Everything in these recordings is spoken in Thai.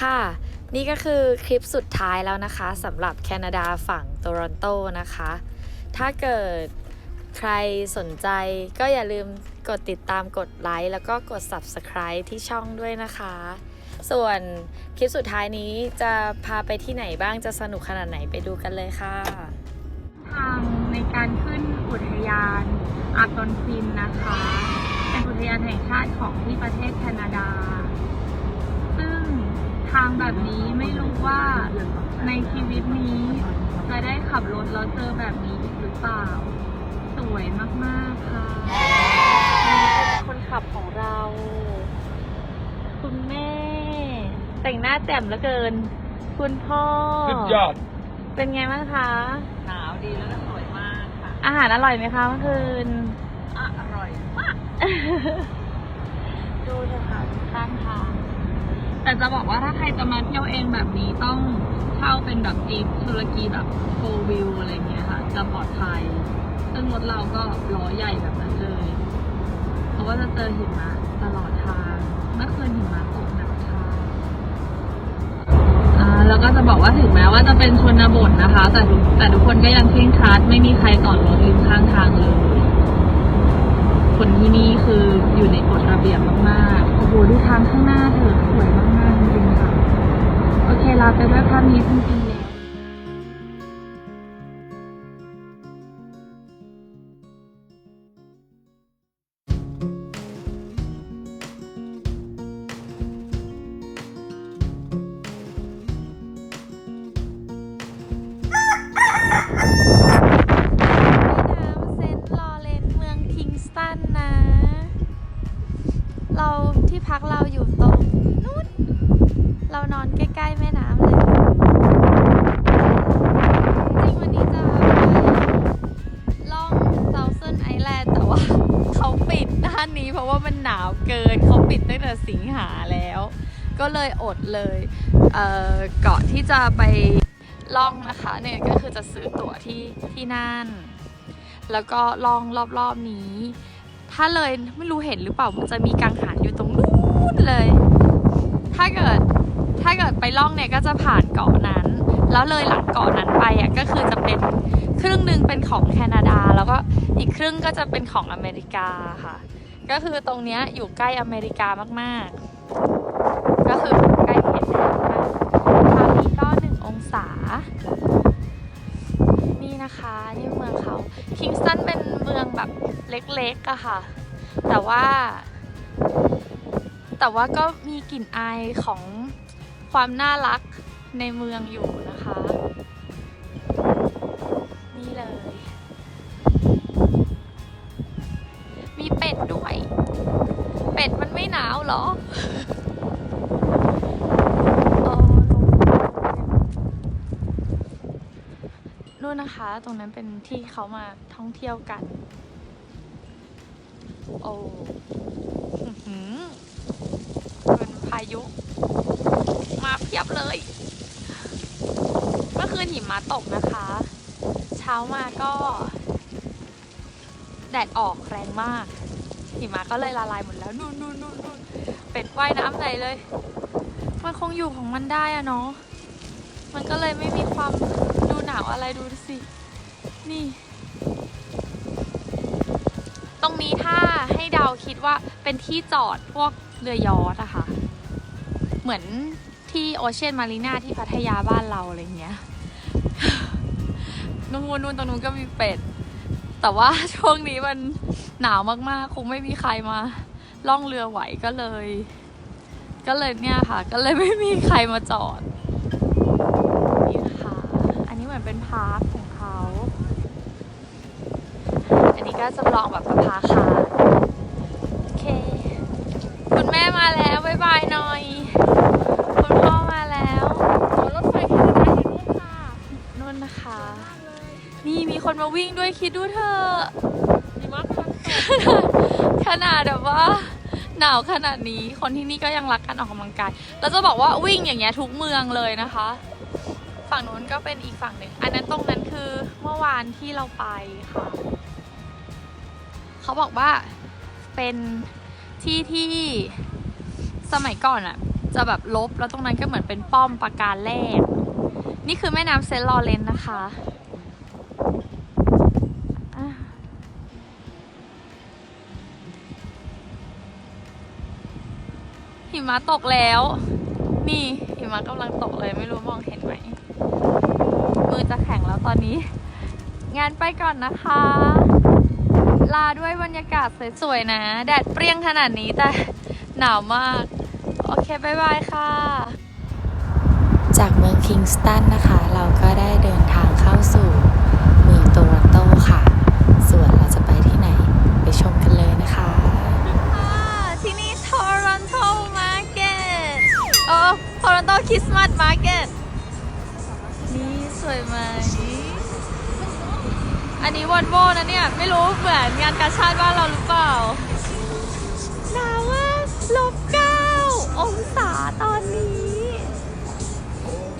ค่ะ นี่ก็คือคลิปสุดท้ายแล้วนะคะสำหรับแคนาดาฝั่งโตรอนโตนะคะ ถ้าเกิดใครสนใจก็อย่าลืมกดติดตามกดไลค์แล้วก็กด Subscribe ที่ช่องด้วยนะคะ ส่วนคลิปสุดท้ายนี้จะพาไปที่ไหนบ้างจะสนุกขนาดไหนไปดูกันเลยค่ะ ทางในการขึ้นอุทยานอากอนฟินนะคะ เป็นอุทยานแห่งชาติของที่ประเทศแคนาดา ทางแบบนี้ไม่รู้ว่าในชีวิตนี้ จะได้ขับรถแล้วเจอแบบนี้อีกหรือเปล่า สวยมากๆค่ะคนขับของเรา คุณแม่ แต่งหน้าแจ่มเหลือเกิน คุณพ่อ สุดยอด เป็นไงบ้างคะ หนาวดีแล้วก็สวยมากค่ะ อาหารอร่อยไหมคะเมื่อคืนอะอร่อยมาก ดูเถอะค่ะข้างทาง แต่จะบอกว่าถ้าใครจะมาเที่ยวเองแบบนี้ต้องเช่าเป็นแบบจีปตุรกีแบบโฟวิวอะไรเงี้ยค่ะจะปลอดภัยซึ่งรถเราก็ล้อใหญ่แบบนั้นเลยเพราะว่าจะเจอหิมะตลอดทางเมื่อคืนหิมะตกหนักค่ะอ่าแล้วก็จะบอกว่าถึงแม้ว่าจะเป็นชนบทนะคะ แต่ทุกแต่ทุกคนก็ยังเคร่งครัดไม่มีใครจอดรถริมข้างทางเลยคนที่นี่คืออยู่ในกฎระเบียบมากๆ ดูทางข้างหน้าเถอะสวยมากๆจริงๆค่ะ โอเคลาไปด้วยภาพนี้จริงๆ ก็เลยอดเลยเอ่อเกาะที่จะไปล่องนะคะเนี่ยก็คือจะซื้อตั๋วที่ที่นั่น แล้วก็ล่องรอบๆนี้ ถ้าเลยไม่รู้เห็นหรือเปล่ามันจะมีกังหันอยู่ตรงนู้นเลย ถ้าเกิดถ้าเกิดไปล่องเนี่ยก็จะผ่านเกาะนั้น แล้วเลยหลังเกาะนั้นไปอะก็คือจะเป็นครึ่งหนึ่งเป็นของแคนาดา แล้วก็อีกครึ่งก็จะเป็นของอเมริกาค่ะ ก็คือตรงเนี้ยอยู่ใกล้อเมริกามากๆ คิงสตันเป็นเมืองแบบเล็กๆอะค่ะ แต่ว่า แต่ว่าก็มีกลิ่นอายของความน่ารักในเมืองอยู่นะ นะคะ ตรงนั้นเป็นที่เขามาท่องเที่ยวกัน โอ้อื้อหือเป็นพายุ มาเพียบเลย เมื่อคืนหิมะตกนะคะ เช้ามาก็ แดดออกแรงมาก หิมะก็เลยละลายหมดแล้วนู่นนู่นนู่นนู่นเป็ดว่ายน้ำไหนเลย มันคงอยู่ของมันได้อะเนาะ มันก็เลยไม่มีความ หนาวอะไรดูสิ นี่ ตรงนี้ถ้าให้เดาคิดว่าเป็นที่จอดพวกเรือยอทอะค่ะ เหมือนที่โอเชียนมารีนาที่พัทยาบ้านเราอะไรเงี้ยนู่นนู่นตรงนู้นก็มีเป็ด แต่ว่าช่วงนี้มันหนาวมากๆ คงไม่มีใครมาล่องเรือไหวก็เลย ก็เลยเนี่ยค่ะ ก็เลยไม่มีใครมาจอด นี่นะคะ อันนี้เหมือนเป็นพาร์คของเขา อันนี้ ก็จำลองแบบประภาคารโอเค คุณแม่มาแล้วบ๊ายบายหน่อย คุณพ่อมาแล้วรถไฟแคนาดาอยู่นู่นค่ะนู่นนะคะ นี่มีคนมาวิ่งด้วยคิดดูเถอะขนาดแบบว่าหนาวขนาดนี้คนที่นี่ก็ยังรักการออกกำลังกายแล้วจะบอกว่าวิ่งอย่างเงี้ยทุกเมืองเลยนะคะ ฝั่งนู้นก็เป็นอีกฝั่งหนึ่ง อันนั้นตรงนั้นคือเมื่อวานที่เราไปค่ะ เขาบอกว่าเป็นที่ที่สมัยก่อนอะจะแบบลบแล้วตรงนั้นก็เหมือนเป็นป้อมปราการแรก นี่คือแม่น้ำเซนต์ลอเรนนะคะหิมะตกแล้ว นี่หิมะกำลังตกเลยไม่รู้มองเห็นไหม มือจะแข็งแล้วตอนนี้ งานไปก่อนนะคะ ลาด้วยบรรยากาศสวยๆนะ แดดเปรี้ยงขนาดนี้แต่หนาวมาก โอเค บ๊ายบายค่ะ จากเมืองคิงสตันนะคะ เราก็ได้เดิน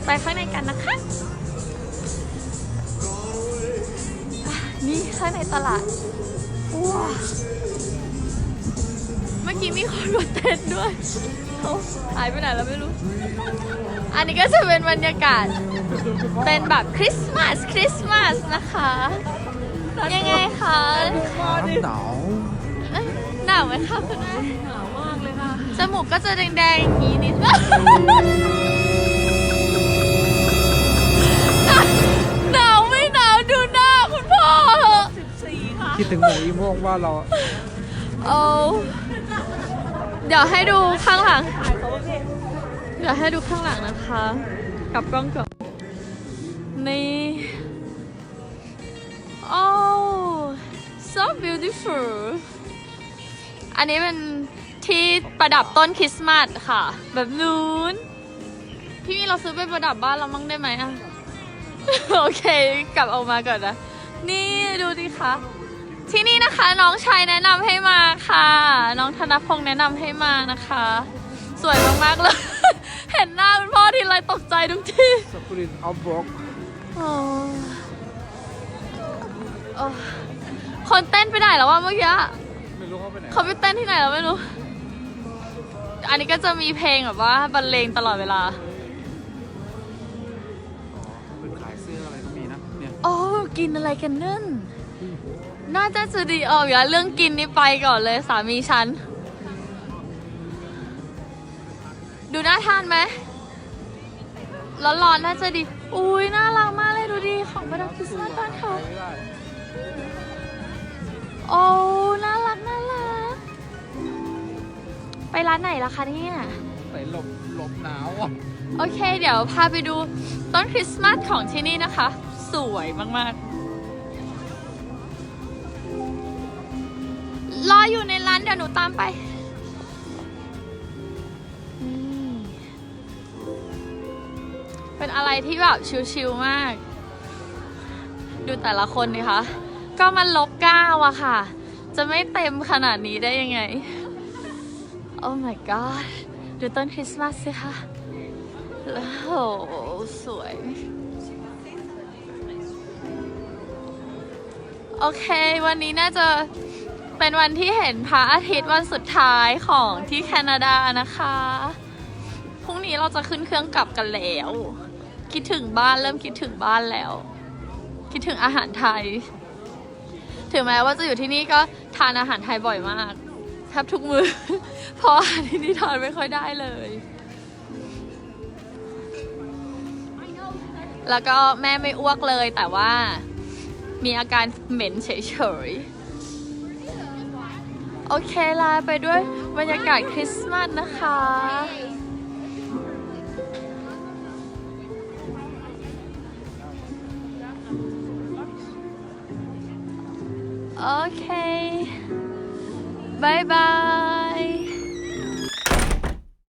ไปข้างในกันนะคะอะนี่ข้างในตลาดว้าวเมื่อกี้มีคนมาเต้นด้วยเขาหายไปไหนแล้วไม่รู้ อันนี้ก็จะเป็นบรรยากาศ เป็นแบบคริสต์มาสคริสต์มาสนะคะ ยังไงคะหนาวเอ้ยหนาวไหมคะคุณแม่หนาวมากเลยค่ะ จมูกก็จะแดงๆอย่างนี้นิดหน งว่าเราเอาเดี๋ยวให้ดูข้างหลัง เดี๋ยวให้ดูข้างหลังนะคะ กับกล้องก่อนนี่โอ้ so beautiful อันนี้เป็นที่ประดับต้นคริสต์มาสค่ะ แบบนู้น พี่มีเราซื้อไปประดับบ้านเรามั่งได้ไหมอะโอเค กลับเออกมาก่อนนะ นี่ดูดิคะ ที่นี่นะคะน้องชายแนะนำให้มาค่ะ น้องธนพงศ์แนะนำให้มานะคะ สวยมากๆเลย เห็นหน้าคุณพ่อทีไรตกใจทุกทีสปรินอัลบล็อกโอ้โอ้คนเต้นไปไหนแล้ววะเมื่อกี้ไม่รู้เขาไปไหนเขาไปเต้นที่ไหนแล้วไม่รู้ อันนี้ก็จะมีเพลงแบบว่าบรรเลงตลอดเวลา เป็นขายเสื้ออะไรก็มีนะเนี่ย โอ้กินอะไรกันนั่น น่าจะจะดีออกอย่าเรื่องกินนี่ไปก่อนเลยสามีฉัน ดูน่าทานไหมร้อนๆน่าจะดี อุ้ยน่ารักมากเลยดูดิของประดับคริสต์มาสบ้านเขาไม่ได้โอ้น่ารักน่ารัก ไปร้านไหนล่ะคะเนี่ยใส่หลบหลบหนาวอะ โอเค เดี๋ยวพาไปดูต้นคริสต์มาสของที่นี่นะคะ สวยมากๆ อยู่ในร้านเดี๋ยวหนูตามไปเป็นอะไรที่แบบชิลๆมาก ดูแต่ละคนดิคะก็มันลบเก้าอะค่ะ จะไม่เต็มขนาดนี้ได้ยังไง โอ้ my god ดูต้นคริสต์มาสสิคะโอ้โหสวย โอเค วันนี้น่าจะ เป็นวันที่เห็นพระอาทิตย์วันสุดท้ายของที่แคนาดานะคะ พรุ่งนี้เราจะขึ้นเครื่องกลับกันแล้ว คิดถึงบ้านเริ่มคิดถึงบ้านแล้ว คิดถึงอาหารไทย ถึงแม้ว่าจะอยู่ที่นี่ก็ทานอาหารไทยบ่อยมากแทบทุกมือ เพราะอาหารที่นี่ทานไม่ค่อยได้เลย แล้วก็แม่ไม่อ้วกเลยแต่ว่ามีอาการเหม็นเฉยๆ โอเคลาไปด้วยบรรยากาศคริสต์มาสนะคะ โอเคบายบาย